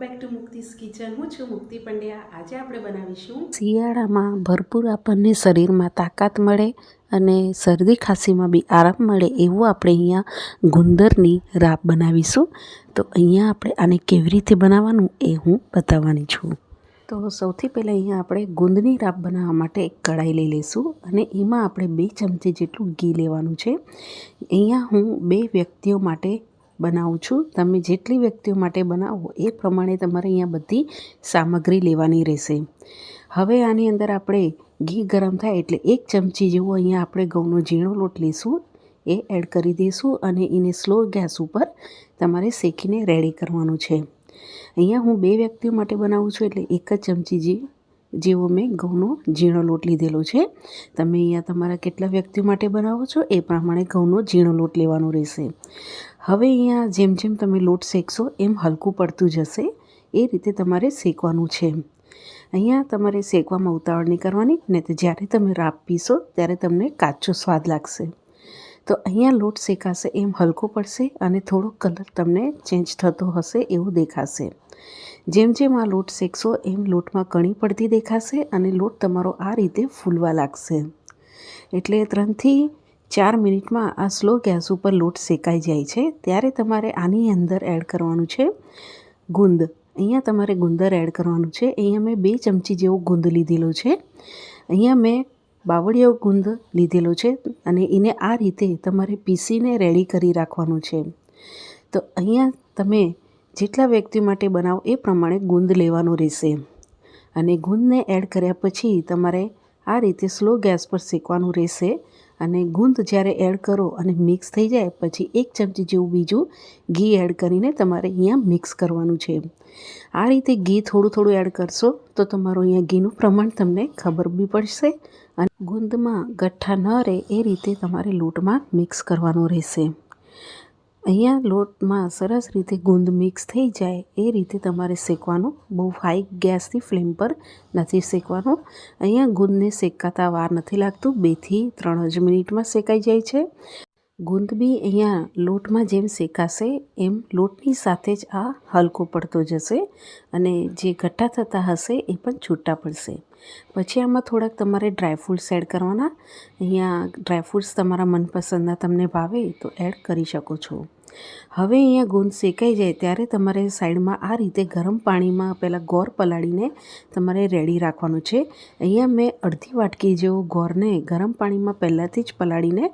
Back to મુક્તિસ kitchen. હું છું મુક્તિ પંડ્યા. આજે આપણે બનાવીશું શિયાળામાં ભરપૂર આપણને શરીરમાં તાકાત મળે અને શરદી ખાંસીમાં બી આરામ મળે એવું આપણે અહીંયા ગુંદરની રાબ બનાવીશું. તો અહીંયા આપણે આને કેવી રીતે બનાવવાનું એ હું બતાવવાની છું. તો સૌથી પહેલાં અહીંયા આપણે ગુંદની રાબ બનાવવા માટે એક કઢાઈ લઈ લઈશું અને એમાં આપણે બે ચમચી જેટલું ઘી લેવાનું છે. અહીંયા હું બે વ્યક્તિઓ માટે બનાવું છું. તમે જેટલી વ્યક્તિઓ માટે બનાવો, એ પ્રમાણે તમારે અહીંયા બધી સામગ્રી લેવાની રહેશે. હવે આની અંદર આપણે ઘી ગરમ થાય એટલે એક ચમચી જેવું અહીંયા આપણે ઘઉંનો ઝીણો લોટ લઈશું એ એડ કરી દઈશું અને એને સ્લો ગેસ ઉપર તમારે શેકીને રેડી કરવાનું છે. અહીંયા હું બે વ્યક્તિઓ માટે બનાવું છું એટલે એક જ ચમચી જે જેવો મેં ઘઉંનો ઝીણો લોટ લીધેલો છે. તમે અહીંયા તમારા કેટલા વ્યક્તિઓ માટે બનાવો છો એ પ્રમાણે ઘઉંનો ઝીણો લોટ લેવાનો રહેશે. હવે અહીંયા જેમ જેમ તમે લોટ શેકશો એમ હલકું પડતું જશે. એ રીતે તમારે શેકવાનું છે. અહીંયા તમારે શેકવામાં ઉતાવળ નહીં કરવાની ને તો જ્યારે તમે રાબ પીશો ત્યારે તમને કાચો સ્વાદ લાગશે. તો અહીંયા લોટ શેકાશે એમ હલકો પડશે અને થોડો કલર તમને ચેન્જ થતો હશે એવું દેખાશે. જેમ જેમ આ લોટ શેકશો, એમ લોટમાં કણી પડતી દેખાશે અને લોટ તમારો આ રીતે ફૂલવા લાગશે. એટલે ત્રણથી ચાર મિનિટમાં આ સ્લો ગેસ ઉપર લોટ શેકાઈ જાય છે. ત્યારે તમારે આની અંદર એડ કરવાનું છે ગુંદ. અહીંયા તમારે ગુંદર એડ કરવાનું છે. અહીંયા મેં બે ચમચી જેવો ગુંદ લીધેલો છે. અહીંયા મેં બાવળિયો ગુંદ લીધેલો છે અને એને આ રીતે તમારે પીસીને રેડી કરી રાખવાનું છે. તો અહીંયા તમે જેટલા વ્યક્તિ માટે બનાવો એ પ્રમાણે ગુંદ લેવાનું રહેશે. અને ગુંદને એડ કર્યા પછી તમારે આ રીતે સ્લો ગેસ પર શેકવાનું રહેશે અને ગુંદ જ્યારે એડ કરો અને મિક્સ થઈ જાય પછી એક ચમચી જેવું બીજું ઘી એડ કરીને તમારે અહીંયા મિક્સ કરવાનું છે. આ રીતે ઘી થોડું થોડું એડ કરશો તો તમારું અહીંયા ઘીનું પ્રમાણ તમને ખબર બી પડશે અને ગુંદમાં ગઠ્ઠા ન રહે એ રીતે તમારે લોટમાં મિક્સ કરવાનું રહેશે. અહીંયા લોટમાં સરસ રીતે ગુંદ મિક્સ થઈ જાય એ રીતે તમારે શેકવાનું. બહુ હાઈ ગેસની ફ્લેમ પર નથી શેકવાનું. અહીંયા ગુંદને શેકાતા વાર નથી લાગતું. બેથી ત્રણ જ મિનિટમાં શેકાઈ જાય છે. ગુંદ બી અહીંયા લોટમાં જેમ શેકાશે, એમ લોટની સાથે જ આ હલકો પડતો જશે અને જે ઘટ્ટા થતા હશે એ પણ છૂટા પડશે. પછી આમાં થોડાક તમારે ડ્રાયફ્રૂટ્સ એડ કરવાના. અહીંયા ડ્રાયફ્રૂટ્સ તમારા મનપસંદના તમને ભાવે તો એડ કરી શકો છો. હવે અહીંયા ગુંદ શેકાઈ જાય ત્યારે તમારે સાઈડમાં આ રીતે ગરમ પાણીમાં પહેલાં ગોર પલાળીને તમારે રેડી રાખવાનું છે. અહીંયા મેં અડધી વાટકી જેવો ગોરને ગરમ પાણીમાં પહેલાંથી જ પલાળીને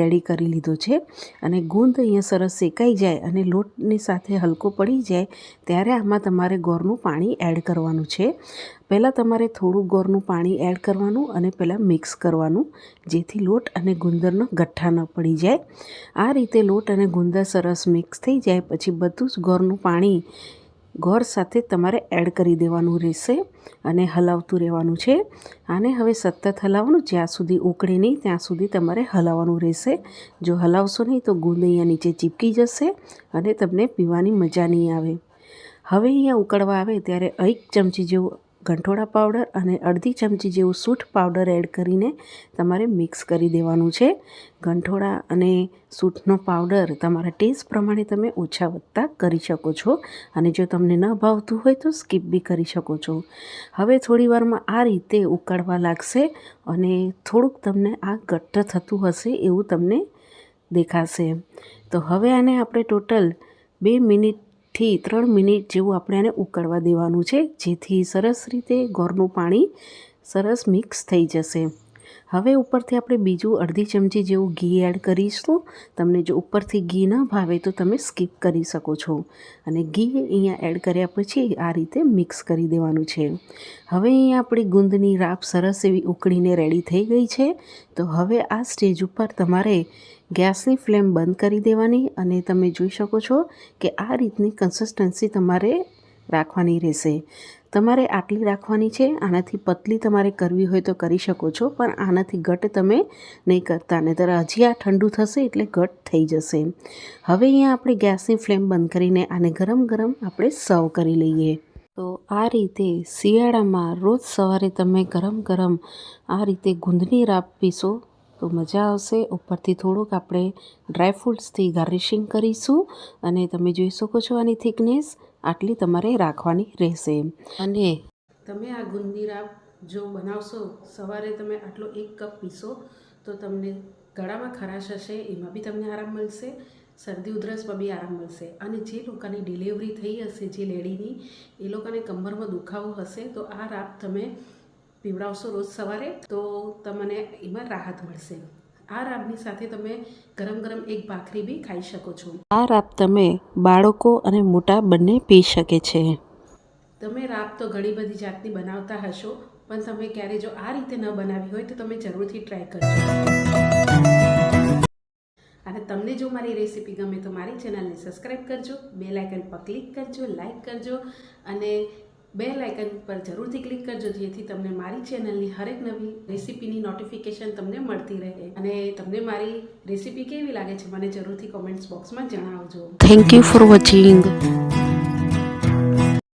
રેડી કરી લીધો છે અને ગુંદ અહીંયા સરસ શેકાઈ જાય અને લોટની સાથે હલકો પડી જાય ત્યારે આમાં તમારે ગોરનું પાણી એડ કરવાનું છે. પહેલાં તમારે થોડું ગોળનું પાણી એડ કરવાનું અને પહેલાં મિક્સ કરવાનું, જેથી લોટ અને ગુંદરનો ગઠ્ઠા ન પડી જાય. આ રીતે લોટ અને ગુંદર સરસ મિક્સ થઈ જાય, પછી બધું જ ગોળનું પાણી ગોળ સાથે તમારે એડ કરી દેવાનું રહેશે અને હલાવતું રહેવાનું છે. આને હવે સતત હલાવવાનું, જ્યાં સુધી ઉકળે નહીં ત્યાં સુધી તમારે હલાવવાનું રહેશે. જો હલાવશો નહીં તો ગુંદ અહીંયા નીચે ચીપકી જશે અને તમને પીવાની મજા નહીં આવે. હવે અહીંયા ઉકળવા આવે ત્યારે એક ચમચી જેવું ગંઠોડા પાવડર અને અડધી ચમચી જેવું સૂંઠ પાવડર એડ કરીને તમારે મિક્સ કરી દેવાનું છે. ગંઠોડા અને સૂંઠનો પાવડર તમારા ટેસ્ટ પ્રમાણે તમે ઓછા વધતા કરી શકો છો અને જો તમને ન ભાવતું હોય તો સ્કીપ બી કરી શકો છો. હવે થોડી વારમાં આ રીતે ઉકળવા લાગશે અને થોડુંક તમને આ ગટ્ટ થતું હશે એવું તમને દેખાશે. તો હવે આને આપણે ટોટલ બે મિનિટ થી ત્રણ મિનિટ જેવું આપણે આને ઉકળવા દેવાનું છે, જેથી સરસ રીતે ગોળનું પાણી સરસ મિક્સ થઈ જશે. હવે ઉપરથી આપણે બીજું અડધી ચમચી જેવું ઘી એડ કરીશું. તમને જો ઉપરથી ઘી ન ભાવે તો તમે સ્કીપ કરી શકો છો. અને ઘી અહીંયા એડ કર્યા પછી આ રીતે મિક્સ કરી દેવાનું છે. હવે અહીંયા આપણી ગુંદની રાપ સરસ એવી ઉકળીને રેડી થઈ ગઈ છે. તો હવે આ સ્ટેજ ઉપર તમારે ગેસની ફ્લેમ બંધ કરી દેવાની અને તમે જોઈ શકો છો કે આ રીતની કન્સિસ્ટન્સી તમારે રાખવાની રહેશે. તમારે આટલી રાખવાની છે, આનાથી પતલી તમારે કરવી હોય તો કરી શકો છો, પણ આનાથી ઘટ તમે નહીં કરતા ને ત્યારે હજી આ ઠંડુ થશે એટલે ઘટ થઈ જશે. હવે અહીંયા આપણે ગેસની ફ્લેમ બંધ કરીને આને ગરમ ગરમ આપણે સર્વ કરી લઈએ. તો આ રીતે શિયાળામાં રોજ સવારે તમે ગરમ ગરમ આ રીતે ગુંદની રાબ પીશો તો મજા આવશે. ઉપરથી થોડુંક આપણે ડ્રાયફ્રૂટ્સથી ગાર્નિશિંગ કરીશું અને તમે જોઈ શકો છો આની થિકનેસ. આટલી તમારે રાખવાની રહેશે અને તમે આ ગુંદી રાબ જો બનાવશો, સવારે તમે આટલો એક કપ પીશો, તો તમને ગળામાં ખરાશ હશે, એમાં બી તમને આરામ મળશે, શરદી ઉધરસમાં બી આરામ મળશે. અને જે લોકોની ડિલિવરી થઈ હશે, જે લેડીની, એ લોકોને કમરમાં દુખાવો હશે, તો આ રાબ તમે પીવડાવશો રોજ સવારે, તો તમને એમાં રાહત મળશે. આ રાબની સાથે તમે ગરમ ગરમ એક ભાખરી બી ખાઈ શકો છો. આ રાબ તમે બાળકો અને મોટા બંને પી શકે છે. તમે રાબ તો ઘણી બધી જાતની બનાવતા હશો પણ તમે ક્યારે જો આ રીતે ન બનાવી હોય તો તમે જરૂરથી ટ્રાય કરજો. અને તમને જો મારી રેસીપી ગમે તો મારી ચેનલને સબસ્ક્રાઈબ કરજો બે લાઇકન પર ક્લિક કરજો લાઇક કરજો અને બે લાઇકન પર જરૂરથી ક્લિક કરજો, જેથી તમને મારી ચેનલની હરેક નવી રેસીપીની નોટિફિકેશન તમને મળતી રહે. અને તમને મારી રેસીપી કેવી લાગે છે, મને જરૂરથી કોમેન્ટ્સ બોક્સમાં જણાવજો. Thank you for watching